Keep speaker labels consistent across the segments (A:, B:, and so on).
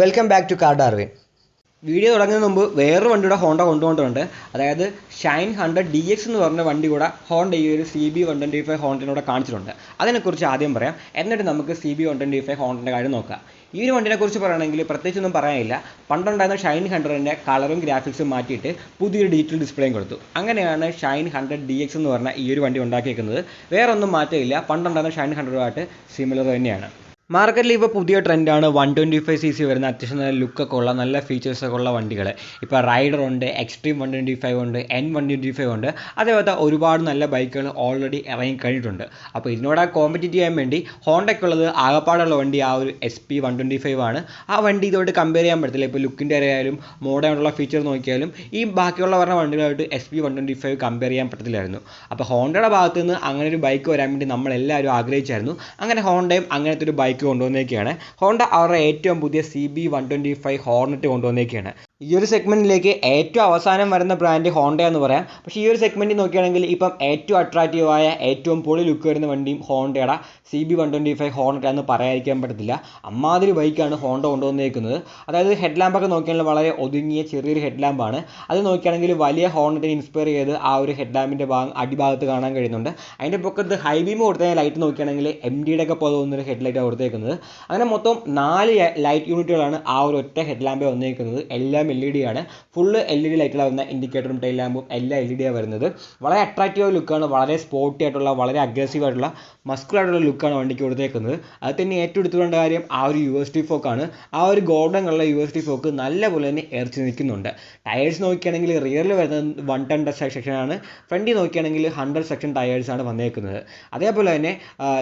A: Welcome back to car Darwin video തുടങ്ങുന്നതിന് മുമ്പ് വേറൊരു വണ്ടിയുടെ ഹോണ്ട കൊണ്ടുപോയിട്ടുണ്ട് അതായത് ഷൈൻ ഹൺഡ്രഡ് ഡി എക്സ് എന്ന് പറഞ്ഞ വണ്ടി കൂടെ ഹോണ്ട ഈ ഒരു C B one twenty five ഹോണ്ടിനോട് കാണിച്ചിട്ടുണ്ട്. അതിനെക്കുറിച്ച് ആദ്യം പറയാം. എന്നിട്ട് നമുക്ക് C B one twenty five ഹോണ്ടന്റെ കാര്യം നോക്കാം. ഈ ഒരു വണ്ടിനെ കുറിച്ച് പറയുകയാണെങ്കിൽ പ്രത്യേകിച്ചൊന്നും പറയാനില്ല. പണ്ടുണ്ടായിരുന്ന ഷൈൻ ഹൺഡ്രഡിന്റെ കളറും ഗ്രാഫിക്സും മാറ്റിയിട്ട് പുതിയൊരു ഡിജിറ്റൽ ഡിസ്പ്ലേയും കൊടുത്തു. അങ്ങനെയാണ് ഷൈൻ ഹൺഡ്രഡ് ഡി എക്സ് എന്ന് പറഞ്ഞ ഈ ഒരു വണ്ടി ഉണ്ടാക്കിയേക്കുന്നത്. വേറൊന്നും മാറ്റമില്ല. പണ്ടുണ്ടായിരുന്ന ഷൈൻ ഹൺഡ്രഡുമായിട്ട് സിമിലർ തന്നെയാണ്. മാർക്കറ്റിൽ ഇപ്പോൾ പുതിയ ട്രെൻഡാണ് one twenty five C C വരുന്ന അത്യാവശ്യം നല്ല ലുക്കൊക്കെ ഉള്ള നല്ല ഫീച്ചേഴ്സൊക്കെ ഉള്ള വണ്ടികൾ ഇപ്പോൾ റൈഡർ ഉണ്ട് എക്സ്ട്രീം വൺ ട്വന്റി ഫൈവ് ഉണ്ട് എൻ വൺ ട്വന്റി ഫൈവ് ഉണ്ട്. അതേപോലത്തെ ഒരുപാട് നല്ല ബൈക്കുകൾ ഓൾറെഡി ഇറങ്ങി കഴിഞ്ഞിട്ടുണ്ട്. അപ്പോൾ ഇതിനോട് കോമ്പറ്റീറ്റ് ചെയ്യാൻ വേണ്ടി ഹോണ്ടയ്ക്കുള്ളത് ആകപ്പാടുള്ള വണ്ടി ആ ഒരു S P one twenty five ആണ്. ആ വണ്ടി ഇതോട്ട് കമ്പയർ ചെയ്യാൻ പറ്റത്തില്ല. ഇപ്പോൾ ലുക്കിന്റെ ആയാലും മോഡേണുള്ള ഫീച്ചർ നോക്കിയാലും ഈ ബാക്കിയുള്ള പറഞ്ഞ വണ്ടികളായിട്ട് S P one twenty five compare ചെയ്യാൻ പറ്റത്തില്ലായിരുന്നു. അപ്പോൾ ഹോണ്ടയുടെ ഭാഗത്ത് നിന്ന് അങ്ങനെ ഒരു ബൈക്ക് വരാൻ വേണ്ടി നമ്മളെല്ലാവരും ആഗ്രഹിച്ചായിരുന്നു. അങ്ങനെ ഹോണ്ടയും അങ്ങനത്തെ ഒരു ബൈക്ക് കൊണ്ടുവന്നേക്കാണ്. ഹോണ്ട അവരുടെ ഏറ്റവും പുതിയ C B one twenty five hornet കൊണ്ടുവന്നേക്കാണ്. ഈ ഒരു സെഗ്മെന്റിലേക്ക് ഏറ്റവും അവസാനം വരുന്ന ബ്രാൻഡ് ഹോണ്ട എന്ന് പറയാം. പക്ഷേ ഈ ഒരു സെഗ്മെന്റിൽ നോക്കുകയാണെങ്കിൽ ഇപ്പം ഏറ്റവും അട്രാക്റ്റീവായ ഏറ്റവും പൊളി ലുക്ക് വരുന്ന വണ്ടിയും ഹോണ്ടയുടെ C B one twenty five Honda എന്ന് പറയാതിരിക്കാൻ പറ്റത്തില്ല. അമ്മാതിരി ബൈക്കാണ് ഹോണ്ട കൊണ്ടുവന്നേക്കുന്നത്. അതായത് ഹെഡ് ലാമ്പൊക്കെ നോക്കിയാണെങ്കിൽ വളരെ ഒതുങ്ങിയ ചെറിയൊരു ഹെഡ് ലാമ്പാണ് അത് നോക്കുകയാണെങ്കിൽ വലിയ ഹോണ്ടിനെ ഇൻസ്പയർ ചെയ്ത് ആ ഒരു ഹെഡ് ലാമ്പിന്റെ ഭാഗം അടിഭാഗത്ത് കാണാൻ കഴിയുന്നുണ്ട്. അതിന്റെ പൊക്കത്ത് ഹൈ ബീം കൊടുത്ത ലൈറ്റ് നോക്കുകയാണെങ്കിൽ എം ഡിയുടെ ഒക്കെ പോലെ തോന്നുന്നൊരു ഹെഡ് ലൈറ്റാണ് കൊടുത്തേക്കുന്നത്. അങ്ങനെ മൊത്തം നാല് ലൈറ്റ് യൂണിറ്റുകളാണ് ആ ഒരു ഒറ്റ ഹെഡ് ലാമ്പിൽ വന്നേക്കുന്നത്. എല്ലാം എൽ ഇ ഡി ആണ്. ഫുള്ള് എൽ ഇ ഡി ലൈറ്റിലാണ് വരുന്ന ഇൻഡിക്കേറ്ററും ടൈൽ ലാമ്പും എല്ലാം എൽ ഇ ഡി ആണ് വരുന്നത്. വളരെ അട്രാക്റ്റീവ് ലുക്കാണ് വളരെ സ്പോർട്ടി ആയിട്ടുള്ള വളരെ അഗ്രസീവ് ആയിട്ടുള്ള മസ്കുലർ ആയിട്ടുള്ള ലുക്കാണ് വണ്ടിക്ക് കൊടുത്തേക്കുന്നത്. അത് തന്നെ ഏറ്റവും എടുത്തുകൊണ്ട കാര്യം ആ ഒരു യു എസ് ടി ഫോക്കാണ് ആ ഒരു golden colour U S T fork നല്ല പോലെ തന്നെ എറിച്ച് നിൽക്കുന്നുണ്ട്. ടയേഴ്സ് നോക്കിയാണെങ്കിൽ റിയറിൽ വരുന്നത് വൺ ടെൻ സെക്ഷനാണ് ഫ്രണ്ടിൽ നോക്കിയാണെങ്കിൽ ഹൺഡ്രഡ് സെക്ഷൻ ടയേഴ്സാണ് വന്നേക്കുന്നത്. അതേപോലെ തന്നെ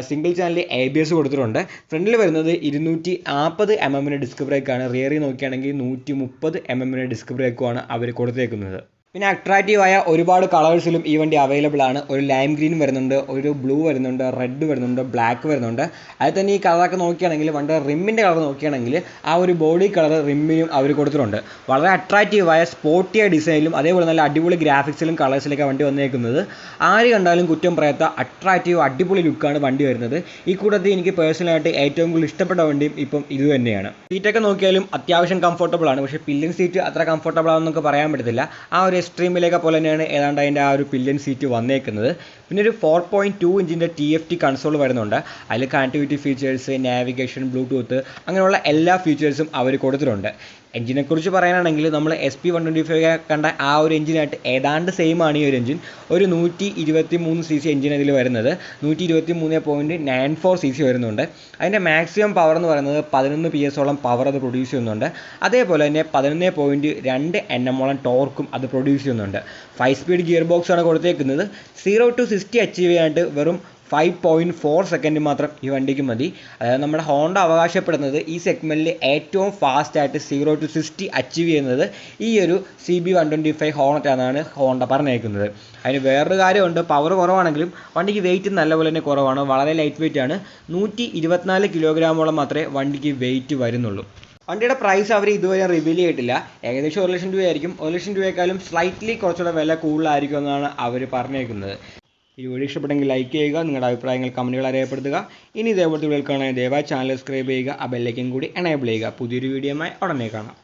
A: single channel A B S കൊടുത്തിട്ടുണ്ട്. ഫ്രണ്ടിൽ വരുന്നത് ഇരുന്നൂറ്റി നാൽപ്പത് എം എമ്മിന്റെ ഡിസ്ക് ബ്രേക്കാണ് റിയറിൽ നോക്കിയാണെങ്കിൽ നൂറ്റി മുപ്പത് എം എമ്മിനെ ഡിസ്ക് ബ്രേക്കുമാണ് അവർ കൊടുത്തേക്കുന്നത്. പിന്നെ അട്രാക്റ്റീവായ ഒരുപാട് കളേഴ്സിലും ഈ വണ്ടി അവൈലബിൾ ആണ്. ഒരു ലൈം ഗ്രീൻ വരുന്നുണ്ട് ഒരു ബ്ലൂ വരുന്നുണ്ട് റെഡ് വരുന്നുണ്ട് ബ്ലാക്ക് വരുന്നുണ്ട്. അതിൽ തന്നെ ഈ കളറൊക്കെ നോക്കുകയാണെങ്കിൽ വണ്ടി റിമ്മിന്റെ കളർ നോക്കുകയാണെങ്കിൽ ആ ഒരു ബോഡി കളർ റിമ്മിനും അവർ കൊടുത്തിട്ടുണ്ട്. വളരെ അട്രാക്റ്റീവായ സ്പോർട്ടിയ ഡിസൈനിലും അതേപോലെ നല്ല അടിപൊളി ഗ്രാഫിക്സിലും കളേഴ്സിലൊക്കെ വണ്ടി വന്നേക്കുന്നത്. ആര് കണ്ടാലും കുറ്റം പറയാത്ത അട്രാക്റ്റീവ് അടിപൊളി ലുക്കാണ് വണ്ടി വരുന്നത്. ഈ കൂട്ടത്തിൽ എനിക്ക് പേഴ്സണലായിട്ട് ഏറ്റവും കൂടുതൽ ഇഷ്ടപ്പെട്ട വണ്ടിയും ഇപ്പം ഇത് തന്നെയാണ്. സീറ്റൊക്കെ നോക്കിയാലും അത്യാവശ്യം കംഫർട്ടബിൾ ആണ്. പക്ഷേ പില്ലിംഗ് സീറ്റ് അത്ര കംഫർട്ടബിൾ ആണെന്നൊക്കെ പറയാൻ പറ്റത്തില്ല. ആ ഒരു എക്സ്ട്രീമിലേക്ക് പോലെ തന്നെയാണ് ഏതാണ്ട് അതിന്റെ ആ ഒരു പില്യൻ സീറ്റ് വന്നേക്കുന്നത്. പിന്നെ ഒരു ഫോർ പോയിന്റ് ടു ഇഞ്ചിന്റെ ടി എഫ് ടി കൺസോൾ വരുന്നുണ്ട്. അതിൽ കണക്ടിവിറ്റി ഫീച്ചേഴ്സ് നാവിഗേഷൻ ബ്ലൂടൂത്ത് അങ്ങനെയുള്ള എല്ലാ ഫീച്ചേഴ്സും അവർ കൊടുത്തിട്ടുണ്ട്. എഞ്ചിനെക്കുറിച്ച് പറയാനാണെങ്കിൽ നമ്മൾ S P one twenty five കണ്ട ആ ഒരു എഞ്ചിനായിട്ട് ഏതാണ്ട് സെയിം ആണ് ഈ ഒരു എഞ്ചിൻ. ഒരു നൂറ്റി ഇരുപത്തി മൂന്ന് സി സി എഞ്ചിൻ ഇതിൽ വരുന്നത്. നൂറ്റി ഇരുപത്തി മൂന്ന് point nine four C C വരുന്നുണ്ട്. അതിന്റെ മാക്സിമം പവർ എന്ന് പറയുന്നത് പതിനൊന്ന് പി ഓളം പവർ അത് പ്രൊഡ്യൂസ് ചെയ്യുന്നുണ്ട്. അതേപോലെ തന്നെ പതിനൊന്ന് പോയിന്റ് രണ്ട് എൻ എമ്മോളം ടോർക്കും അത് പ്രൊഡ്യൂസ് ചെയ്യുന്നുണ്ട്. ഫൈവ് സ്പീഡ് ഗിയർ ബോക്സ് ആണ് കൊടുത്തേക്കുന്നത്. സീറോ ടു സിക്സ്റ്റി അച്ചീവ് ചെയ്യാനായിട്ട് വെറും ഫൈവ് പോയിന്റ് ഫോർ സെക്കൻഡ് മാത്രം ഈ വണ്ടിക്ക് മതി. അതായത് നമ്മുടെ ഹോണ്ട അവകാശപ്പെടുന്നത് ഈ സെഗ്മെന്റിൽ ഏറ്റവും ഫാസ്റ്റായിട്ട് സീറോ ടു സിക്സ്റ്റി അച്ചീവ് ചെയ്യുന്നത് ഈ ഒരു C B one twenty five ഹോണറ്റാണെന്നാണ് Honda പറഞ്ഞേക്കുന്നത്. അതിന് വേറൊരു കാര്യമുണ്ട്. പവർ കുറവാണെങ്കിലും വണ്ടിക്ക് വെയിറ്റ് നല്ലപോലെ തന്നെ കുറവാണ്. വളരെ ലൈറ്റ് വെയിറ്റ് ആണ്. നൂറ്റി ഇരുപത്തിനാല് കിലോഗ്രാമോളം മാത്രമേ വണ്ടിക്ക് വെയിറ്റ് വരുന്നുള്ളൂ. വണ്ടിയുടെ പ്രൈസ് അവർ ഇതുവരെ റിവീൽ ചെയ്തിട്ടില്ല. ഏകദേശം ഒരു ലക്ഷം രൂപയായിരിക്കും. ഒരു ലക്ഷം രൂപയെക്കാളും സ്ലൈറ്റ്ലി കുറച്ചുകൂടെ വില കൂടുതലായിരിക്കും എന്നാണ് അവർ പറഞ്ഞേക്കുന്നത്. ഈ വീഡിയോ ഇഷ്ടപ്പെട്ടെങ്കിൽ ലൈക്ക് ചെയ്യുക നിങ്ങളുടെ അഭിപ്രായങ്ങൾ കമന്റുകൾ അറിയപ്പെടുത്തുക. ഇനി ഇതേപോലത്തെ വീഡിയോ കാണാൻ ദയവായി ചാനൽ സബ്സ്ക്രൈബ് ചെയ്യുക ആ ബെല്ലൈക്കൻ കൂടി എനേബിൾ ചെയ്യുക. പുതിയൊരു വീഡിയോയുമായി ഉടനെ കാണാം.